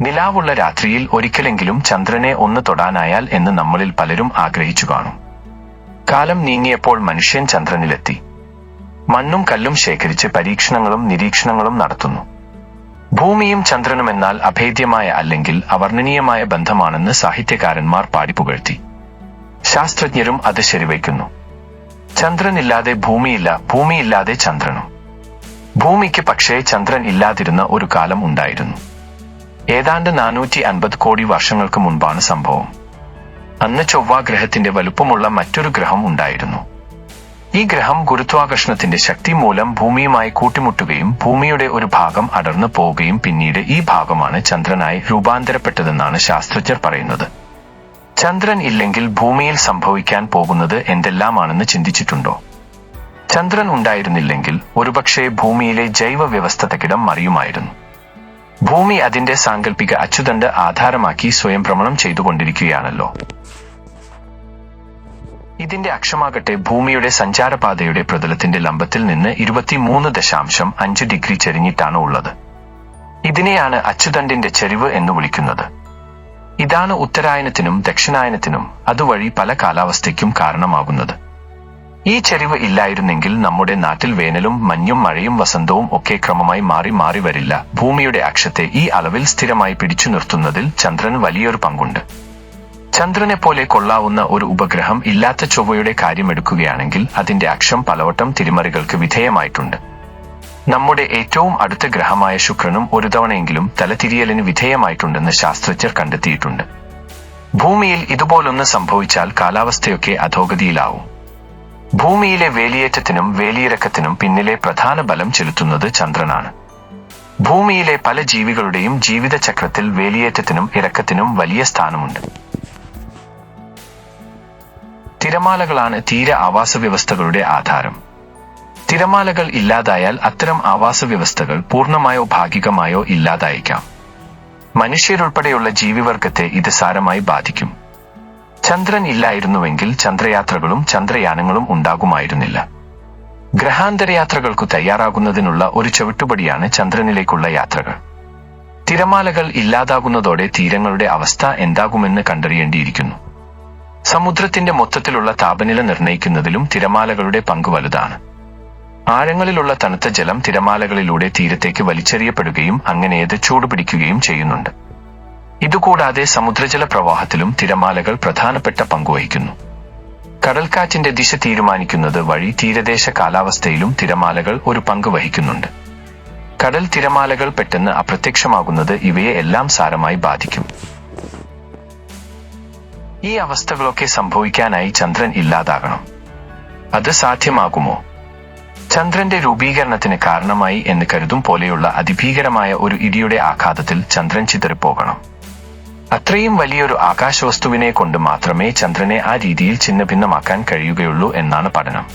നിലാവുള്ള രാത്രിയിൽ ഒരിക്കലെങ്കിലും ചന്ദ്രനെ ഒന്ന് തൊടാനായാൽ എന്ന് നമ്മളിൽ പലരും ആഗ്രഹിച്ചു കാണും. കാലം നീങ്ങിയപ്പോൾ മനുഷ്യൻ ചന്ദ്രനിലെത്തി. മണ്ണും കല്ലും ശേഖരിച്ച് പരീക്ഷണങ്ങളും നിരീക്ഷണങ്ങളും നടത്തുന്നു. ഭൂമിയും ചന്ദ്രനും എന്നാൽ അഭേദ്യമായ അല്ലെങ്കിൽ അവർണനീയമായ ബന്ധമാണെന്ന് സാഹിത്യകാരന്മാർ പാടിപ്പുകഴ്ത്തി ശാസ്ത്രജ്ഞരും അത് ശരിവയ്ക്കുന്നു. ചന്ദ്രനില്ലാതെ ഭൂമിയില്ല ഭൂമിയില്ലാതെ ചന്ദ്രനും. ഭൂമിക്ക് പക്ഷേ ചന്ദ്രൻ ഇല്ലാതിരുന്ന ഒരു കാലം ഉണ്ടായിരുന്നു. ഏതാണ്ട് നാനൂറ്റി അൻപത് കോടി വർഷങ്ങൾക്ക് മുൻപാണ് സംഭവം. അന്ന് ചൊവ്വ ഗ്രഹത്തിന്റെ വലുപ്പമുള്ള മറ്റൊരു ഗ്രഹം ഉണ്ടായിരുന്നു. ഈ ഗ്രഹം ഗുരുത്വാകർഷണത്തിന്റെ ശക്തി മൂലം ഭൂമിയുമായി കൂട്ടിമുട്ടുകയും ഭൂമിയുടെ ഒരു ഭാഗം അടർന്നു പോവുകയും പിന്നീട് ഈ ഭാഗമാണ് ചന്ദ്രനായി രൂപാന്തരപ്പെട്ടതെന്നാണ് ശാസ്ത്രജ്ഞർ പറയുന്നത്. ചന്ദ്രൻ ഇല്ലെങ്കിൽ ഭൂമിയിൽ സംഭവിക്കാൻ പോകുന്നത് എന്തെല്ലാമാണെന്ന് ചിന്തിച്ചിട്ടുണ്ടോ? ചന്ദ്രൻ ഉണ്ടായിരുന്നില്ലെങ്കിൽ ഒരുപക്ഷെ ഭൂമിയിലെ ജൈവ വ്യവസ്ഥ തകിടം മറിയുമായിരുന്നു. ഭൂമി അതിന്റെ സാങ്കല്പിക അച്ചുതണ്ട് ആധാരമാക്കി സ്വയം ഭ്രമണം ചെയ്തുകൊണ്ടിരിക്കുകയാണല്ലോ. ഇതിന്റെ അക്ഷമാകട്ടെ ഭൂമിയുടെ സഞ്ചാരപാതയുടെ പ്രതലത്തിന്റെ ലംബത്തിൽ നിന്ന് ഇരുപത്തിമൂന്ന് ദശാംശം അഞ്ച് ഡിഗ്രി ചെരിഞ്ഞിട്ടാണ് ഉള്ളത്. ഇതിനെയാണ് അച്ചുതണ്ടിന്റെ ചെരിവ് എന്ന് വിളിക്കുന്നത്. ഇതാണ് ഉത്തരായനത്തിനും ദക്ഷിണായനത്തിനും അതുവഴി പല കാലാവസ്ഥയ്ക്കും കാരണമാകുന്നത്. ഈ ചരിവ് ഇല്ലായിരുന്നെങ്കിൽ നമ്മുടെ നാട്ടിൽ വേനലും മഞ്ഞും മഴയും വസന്തവും ഒക്കെ ക്രമമായി മാറി മാറി വരില്ല. ഭൂമിയുടെ അക്ഷത്തെ ഈ അളവിൽ സ്ഥിരമായി പിടിച്ചു നിർത്തുന്നതിൽ ചന്ദ്രൻ വലിയൊരു പങ്കുണ്ട്. ചന്ദ്രനെ പോലെ കൊള്ളാവുന്ന ഒരു ഉപഗ്രഹം ഇല്ലാത്ത ചൊവ്വയുടെ കാര്യമെടുക്കുകയാണെങ്കിൽ അതിന്റെ അക്ഷം പലവട്ടം തിരിമറികൾക്ക് വിധേയമായിട്ടുണ്ട്. നമ്മുടെ ഏറ്റവും അടുത്ത ഗ്രഹമായ ശുക്രനും ഒരു തവണയെങ്കിലും തലതിരിയലിന് വിധേയമായിട്ടുണ്ടെന്ന് ശാസ്ത്രജ്ഞർ കണ്ടെത്തിയിട്ടുണ്ട്. ഭൂമിയിൽ ഇതുപോലൊന്ന് സംഭവിച്ചാൽ കാലാവസ്ഥയൊക്കെ അധോഗതിയിലാവും. ഭൂമിയിലെ വേലിയേറ്റത്തിനും വേലിയിറക്കത്തിനും പിന്നിലെ പ്രധാന ബലം ചെലുത്തുന്നത് ചന്ദ്രനാണ്. ഭൂമിയിലെ പല ജീവികളുടെയും ജീവിതചക്രത്തിൽ വേലിയേറ്റത്തിനും ഇറക്കത്തിനും വലിയ സ്ഥാനമുണ്ട്. തിരമാലകളാണ് തീര ആവാസ വ്യവസ്ഥകളുടെ ആധാരം. തിരമാലകൾ ഇല്ലാതായാൽ അത്തരം ആവാസ വ്യവസ്ഥകൾ പൂർണമായോ ഭാഗികമായോ ഇല്ലാതായേക്കാം. മനുഷ്യരുൾപ്പെടെയുള്ള ജീവിവർഗത്തെ ഇത് സാരമായി ബാധിക്കും. ചന്ദ്രൻ ഇല്ലായിരുന്നുവെങ്കിൽ ചന്ദ്രയാത്രകളും ചന്ദ്രയാനങ്ങളും ഉണ്ടാകുമായിരുന്നില്ല. ഗ്രഹാന്തരയാത്രകൾക്കു തയ്യാറാകുന്നതിനുള്ള ഒരു ചവിട്ടുപടിയാണ് ചന്ദ്രനിലേക്കുള്ള യാത്രകൾ. തിരമാലകൾ ഇല്ലാതാകുന്നതോടെ തീരങ്ങളുടെ അവസ്ഥ എന്താകുമെന്ന് കണ്ടറിയേണ്ടിയിരിക്കുന്നു. സമുദ്രത്തിന്റെ മൊത്തത്തിലുള്ള താപനില നിർണയിക്കുന്നതിലും തിരമാലകളുടെ പങ്ക് വലുതാണ്. ആഴങ്ങളിലുള്ള തണുത്ത ജലം തിരമാലകളിലൂടെ തീരത്തേക്ക് വലിച്ചെറിയപ്പെടുകയും അങ്ങനെയത് ചൂടുപിടിക്കുകയും ചെയ്യുന്നുണ്ട്. ഇതുകൂടാതെ സമുദ്രജല പ്രവാഹത്തിലും തിരമാലകൾ പ്രധാനപ്പെട്ട പങ്കുവഹിക്കുന്നു കടൽക്കാറ്റിന്റെ ദിശ തീരുമാനിക്കുന്നത് വഴി തീരദേശ കാലാവസ്ഥയിലും തിരമാലകൾ ഒരു പങ്ക് വഹിക്കുന്നുണ്ട്. കടൽ തിരമാലകൾ പെട്ടെന്ന് അപ്രത്യക്ഷമാകുന്നത് ഇവയെ എല്ലാം സാരമായി ബാധിക്കും. ഈ അവസ്ഥകളൊക്കെ സംഭവിക്കാനായി ചന്ദ്രൻ ഇല്ലാതാകണം. അത് സാധ്യമാകുമോ? ചന്ദ്രന്റെ രൂപീകരണത്തിന് കാരണമായി എന്ന് കരുതും പോലെയുള്ള അതിഭീകരമായ ഒരു ഇടിയുടെ ആഘാതത്തിൽ ചന്ദ്രൻ ചിതറിപ്പോകണം. അത്രയും വലിയൊരു ആകാശവസ്തുവിനെ കൊണ്ട് മാത്രമേ ചന്ദ്രനെ ആ രീതിയിൽ ഛിന്നഭിന്നമാക്കാൻ കഴിയുകയുള്ളൂ എന്നാണ് പഠനം.